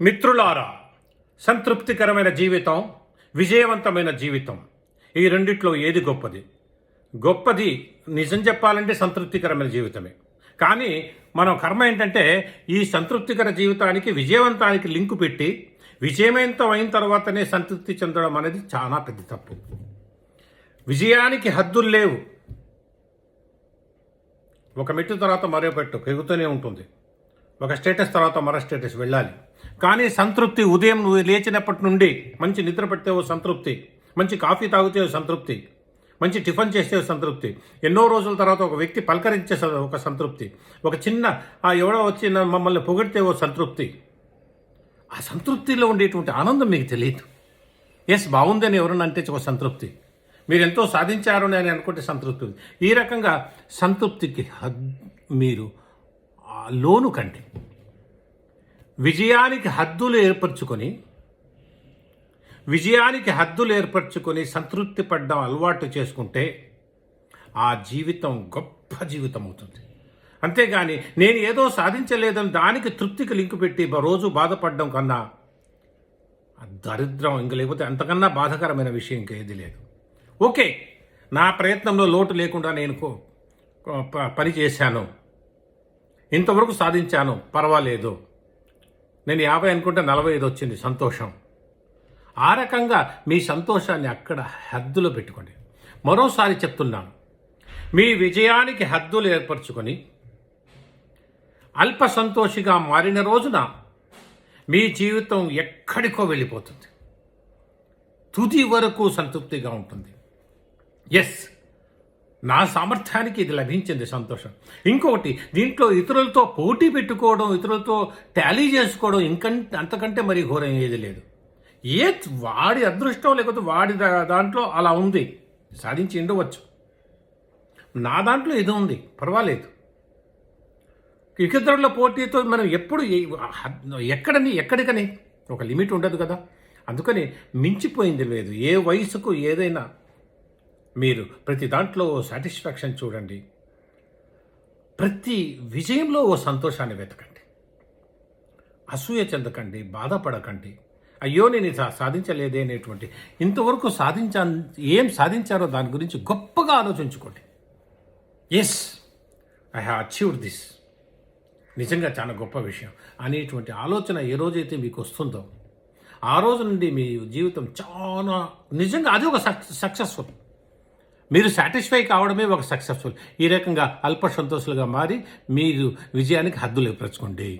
మిత్రులారా సంతృప్తికరమైన జీవితం విజయవంతమైన జీవితం. ఈ రెండిట్లో ఏది గొప్పది? గొప్పది నిజం చెప్పాలంటే సంతృప్తికరమైన జీవితమే. కానీ మనం కర్మ ఏంటంటే ఈ సంతృప్తికర జీవితానికి విజయవంతానికి లింకు పెట్టి విజయవంతం అయిన తర్వాతనే సంతృప్తి చెందడం అనేది చాలా పెద్ద తప్పు. విజయానికి హద్దులు లేవు. ఒక మెట్టు తర్వాత మరో పెట్టు పెరుగుతూనే ఉంటుంది. ఒక స్టేటస్ తర్వాత మరో స్టేటస్ వెళ్ళాలి. కానీ సంతృప్తి ఉదయం నువ్వు లేచినప్పటి నుండి మంచి నిద్ర పడితే ఓ సంతృప్తి మంచి కాఫీ తాగితే సంతృప్తి మంచి టిఫిన్ చేస్తే సంతృప్తి ఎన్నో రోజుల తర్వాత ఒక వ్యక్తి పలకరించే స- ఒక సంతృప్తి ఒక చిన్న ఆ ఎవడో వచ్చి మమ్మల్ని పొగిడితే ఓ సంతృప్తి. ఆ సంతృప్తిలో ఉండేటువంటి ఆనందం మీకు తెలియదు. ఎస్ బాగుందని ఎవరన్నా అంటే ఒక సంతృప్తి. మీరు ఎంతో సాధించారు అని అనుకుంటే సంతృప్తి ఉంది. ఈ రకంగా సంతృప్తికి మీరు లోను కండి. విజయానికి హద్దులు ఏర్పరచుకొని విజయానికి హద్దులు ఏర్పరచుకొని సంతృప్తి పడ్డం అలవాటు చేసుకుంటే ఆ జీవితం గొప్ప జీవితం అవుతుంది. అంతేగాని నేను ఏదో సాధించలేదని దానికి తృప్తికి లింకు పెట్టి రోజు బాధపడడం కన్నా దరిద్రం ఇంక లేకపోతే అంతకన్నా బాధకరమైన విషయం ఇంకేది లేదు. ఓకే నా ప్రయత్నంలో లోటు లేకుండా నేను కో- ప- పని చేశాను. ఇంతవరకు సాధించాను. పర్వాలేదు. నేను యాభై అనుకుంటే నలభై ఐదు వచ్చింది సంతోషం. ఆ రకంగా మీ సంతోషాన్ని అక్కడ హద్దులో పెట్టుకోండి. మరోసారి చెప్తున్నాను. మీ విజయానికి హద్దులు ఏర్పరచుకొని అల్ప సంతోషిగా మారిన రోజున మీ జీవితం ఎక్కడికో వెళ్ళిపోతుంది. తుది వరకు సంతృప్తిగా ఉంటుంది. ఎస్ నా సామర్థ్యానికి ఇది లభించింది సంతోషం. ఇంకొకటి దీంట్లో ఇతరులతో పోటీ పెట్టుకోవడం ఇతరులతో టాలీ చేసుకోవడం ఇంకంటే అంతకంటే మరి ఘోరం ఏది లేదు. ఏ వాడి అదృష్టం లేకపోతే వాడి దా- దాంట్లో అలా ఉంది. సాధించి ఉండవచ్చు. నా దాంట్లో ఇది ఉంది. పర్వాలేదు. ఇతరుల పోటీతో మనం ఎప్పుడు ఎక్కడని ఎక్కడికని ఒక లిమిట్ ఉండదు కదా. అందుకని మించిపోయింది లేదు. ఏ వయసుకు ఏదైనా మీరు ప్రతి దాంట్లో ఓ సాటిస్ఫాక్షన్ చూడండి. ప్రతి విజయంలో ఓ సంతోషాన్ని వెతకండి. అసూయ చెందకండి బాధపడకండి. అయ్యో నేను సా- సాధించలేదే అనేటువంటి ఇంతవరకు సాధించా ఏం సాధించారో దాని గురించి గొప్పగా ఆలోచించుకోండి. Yes I have achieved this నిజంగా చాలా గొప్ప విషయం. అనేటువంటి ఆలోచన ఏ రోజైతే మీకు వస్తుందో ఆ రోజు నుండి మీ జీవితం చాలా నిజంగా అది ఒక సక్సెస్ఫుల్ మీరు సాటిస్ఫై కావడమే ఒక సక్సెస్ఫుల్ ఈ రకంగా అల్ప సంతోషులుగా మారి మీరు విజయానికి హద్దులు ఏర్పరచుకోండి